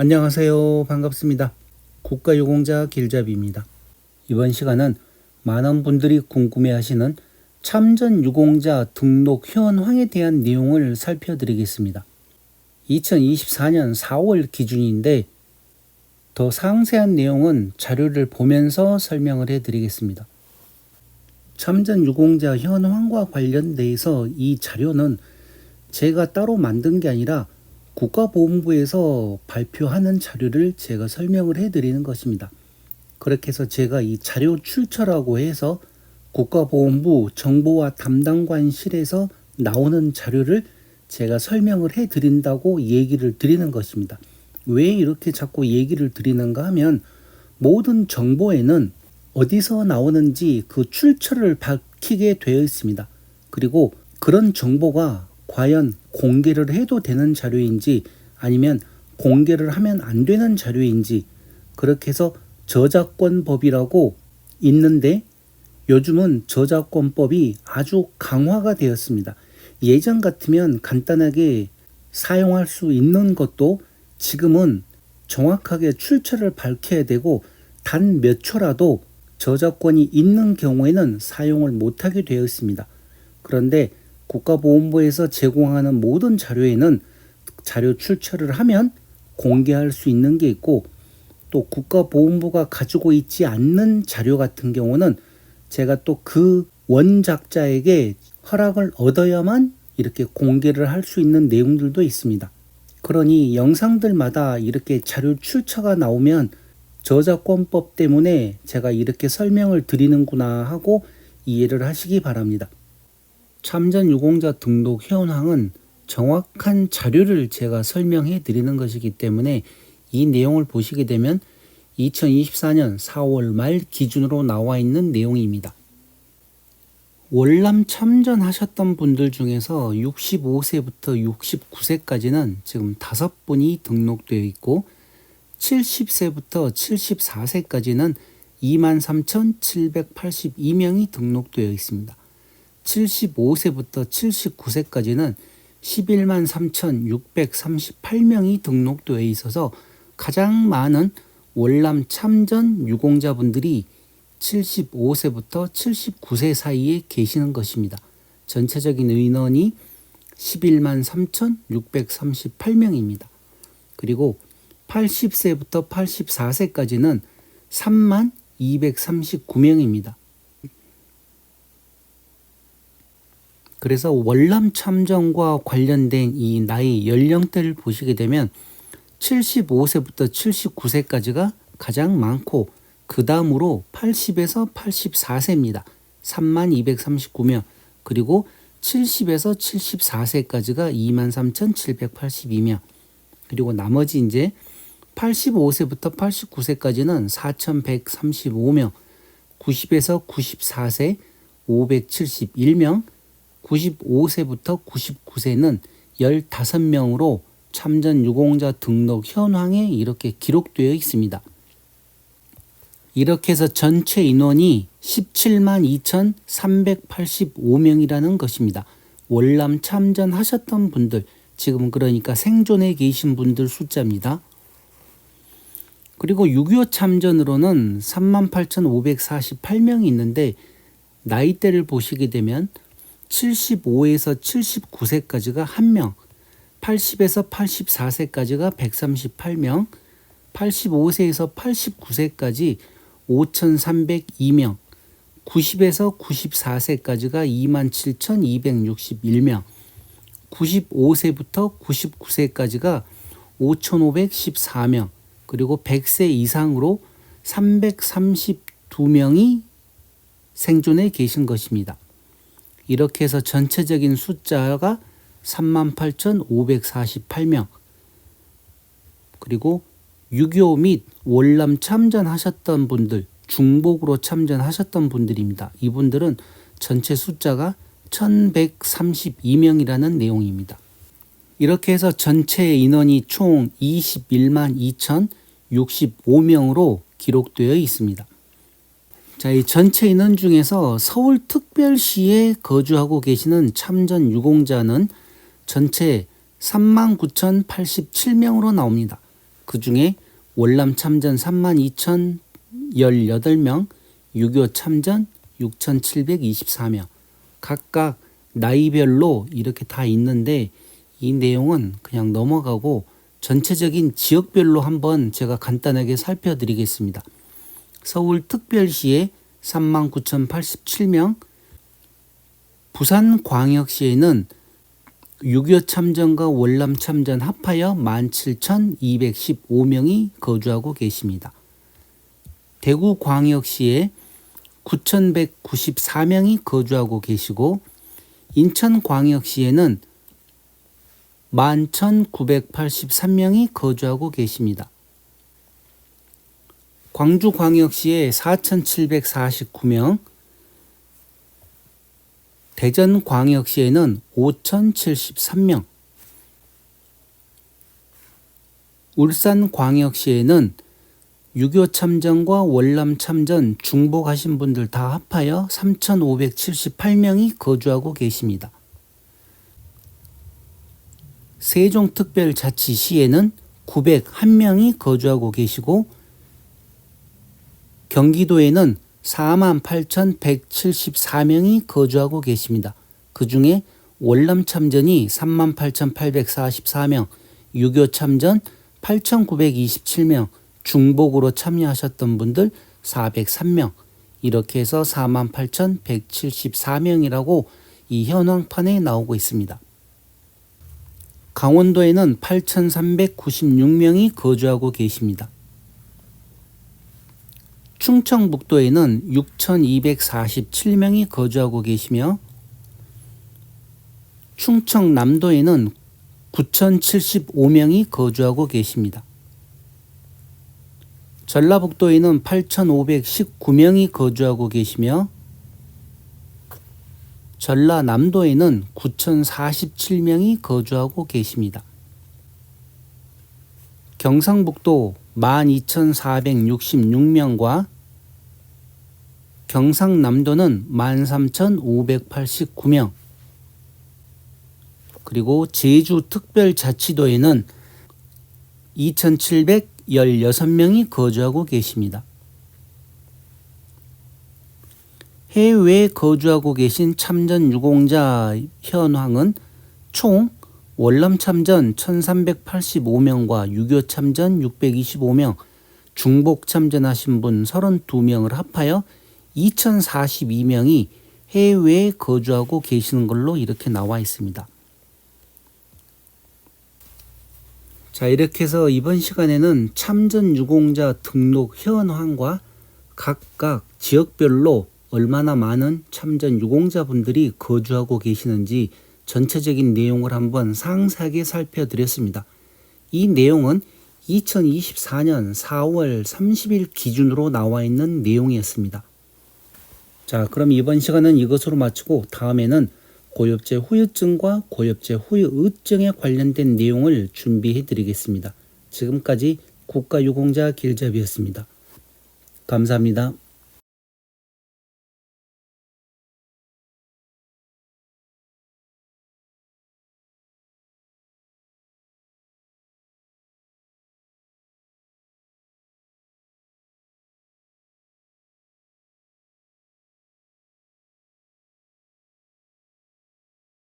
안녕하세요. 반갑습니다. 국가유공자 길잡이입니다. 이번 시간은 많은 분들이 궁금해하시는 참전 유공자 등록 현황에 대한 내용을 살펴드리겠습니다. 2024년 4월 기준인데 더 상세한 내용은 자료를 보면서 설명을 해드리겠습니다. 참전 유공자 현황과 관련돼서 이 자료는 제가 따로 만든 게 아니라 국가보훈부에서 발표하는 자료를 제가 설명을 해드리는 것입니다. 그렇게 해서 제가 이 자료 출처라고 해서 국가보훈부 정보와 담당관실에서 나오는 자료를 제가 설명을 해 드린다고 얘기를 드리는 것입니다. 왜 이렇게 자꾸 얘기를 드리는가 하면 모든 정보에는 어디서 나오는지 그 출처를 밝히게 되어 있습니다. 그리고 그런 정보가 과연 공개를 해도 되는 자료인지 아니면 공개를 하면 안 되는 자료인지 그렇게 해서 저작권법이라고 있는데 요즘은 저작권법이 아주 강화가 되었습니다. 예전 같으면 간단하게 사용할 수 있는 것도 지금은 정확하게 출처를 밝혀야 되고 단 몇 초라도 저작권이 있는 경우에는 사용을 못하게 되어 있습니다. 그런데 국가보훈부에서 제공하는 모든 자료에는 자료 출처를 하면 공개할 수 있는 게 있고 또 국가보훈부가 가지고 있지 않는 자료 같은 경우는 제가 또 그 원작자에게 허락을 얻어야만 이렇게 공개를 할 수 있는 내용들도 있습니다. 그러니 영상들마다 이렇게 자료 출처가 나오면 저작권법 때문에 제가 이렇게 설명을 드리는구나 하고 이해를 하시기 바랍니다. 참전 유공자 등록 현황은 정확한 자료를 제가 설명해 드리는 것이기 때문에 이 내용을 보시게 되면 2024년 4월 말 기준으로 나와 있는 내용입니다. 월남 참전하셨던 분들 중에서 65세부터 69세까지는 지금 다섯 분이 등록되어 있고 70세부터 74세까지는 23,782명이 등록되어 있습니다. 75세부터 79세까지는 11만 3,638명이 등록되어 있어서 가장 많은 월남 참전 유공자분들이 75세부터 79세 사이에 계시는 것입니다. 전체적인 인원이 11만 3,638명입니다. 그리고 80세부터 84세까지는 3만 239명입니다. 그래서 월남 참전과 관련된 이 나이 연령대를 보시게 되면 75세부터 79세까지가 가장 많고 그 다음으로 80에서 84세입니다. 3만 239명 그리고 70에서 74세까지가 2만 3,782명 그리고 나머지 이제 85세부터 89세까지는 4,135명 90에서 94세 571명 95세부터 99세는 15명으로 참전 유공자 등록 현황에 이렇게 기록되어 있습니다. 이렇게 해서 전체 인원이 17만 2,385명이라는 것입니다. 월남 참전하셨던 분들, 지금 그러니까 생존에 계신 분들 숫자입니다. 그리고 6.25 참전으로는 38,548명이 있는데 나이대를 보시게 되면 75에서 79세까지가 1명, 80에서 84세까지가 138명, 85세에서 89세까지 5,302명, 90에서 94세까지가 27,261명, 95세부터 99세까지가 5,514명, 그리고 100세 이상으로 332명이 생존해 계신 것입니다. 이렇게 해서 전체적인 숫자가 38,548명. 그리고 6.25 및 월남 참전하셨던 분들, 중복으로 참전하셨던 분들입니다. 이분들은 전체 숫자가 1132명이라는 내용입니다. 이렇게 해서 전체 인원이 총 21만 2,065명으로 기록되어 있습니다. 자, 이 전체 인원 중에서 서울 특별시에 거주하고 계시는 참전 유공자는 전체 39,087명으로 나옵니다. 그 중에 월남 참전 32,018명, 6.25 참전 6,724명. 각각 나이별로 이렇게 다 있는데 이 내용은 그냥 넘어가고 전체적인 지역별로 한번 제가 간단하게 살펴드리겠습니다. 서울 특별시에 39,087명, 부산 광역시에는 6.25 참전과 월남 참전 합하여 17,215명이 거주하고 계십니다. 대구 광역시에 9,194명이 거주하고 계시고 인천 광역시에는 11,983명이 거주하고 계십니다. 광주 광역시에 4,749명, 대전 광역시에는 5,073명, 울산 광역시에는 6.25 참전과 월남 참전 중복하신 분들 다 합하여 3,578명이 거주하고 계십니다. 세종특별자치시에는 901명이 거주하고 계시고 경기도에는 48,174명이 거주하고 계십니다. 그 중에 월남 참전이 38,844명, 6.25 참전 8,927명, 중복으로 참여하셨던 분들 403명, 이렇게 해서 48,174명이라고 이 현황판에 나오고 있습니다. 강원도에는 8,396명이 거주하고 계십니다. 충청북도에는 6,247명이 거주하고 계시며 충청남도에는 9,075명이 거주하고 계십니다. 전라북도에는 8,519명이 거주하고 계시며 전라남도에는 9,047명이 거주하고 계십니다. 경상북도 12,466명과 경상남도는 13,589명 그리고 제주 특별자치도에는 2,716명이 거주하고 계십니다. 해외에 거주하고 계신 참전 유공자 현황은 총 월남 참전 1385명과 6.25 참전 625명, 중복 참전하신 분 32명을 합하여 2042명이 해외에 거주하고 계시는 걸로 이렇게 나와 있습니다. 자, 이렇게 해서 이번 시간에는 참전 유공자 등록 현황과 각각 지역별로 얼마나 많은 참전 유공자분들이 거주하고 계시는지 전체적인 내용을 한번 상세하게 살펴드렸습니다. 이 내용은 2024년 4월 30일 기준으로 나와 있는 내용이었습니다. 자, 그럼 이번 시간은 이것으로 마치고 다음에는 고엽제 후유증과 고엽제 후유의증에 관련된 내용을 준비해 드리겠습니다. 지금까지 국가유공자 길잡이였습니다. 감사합니다.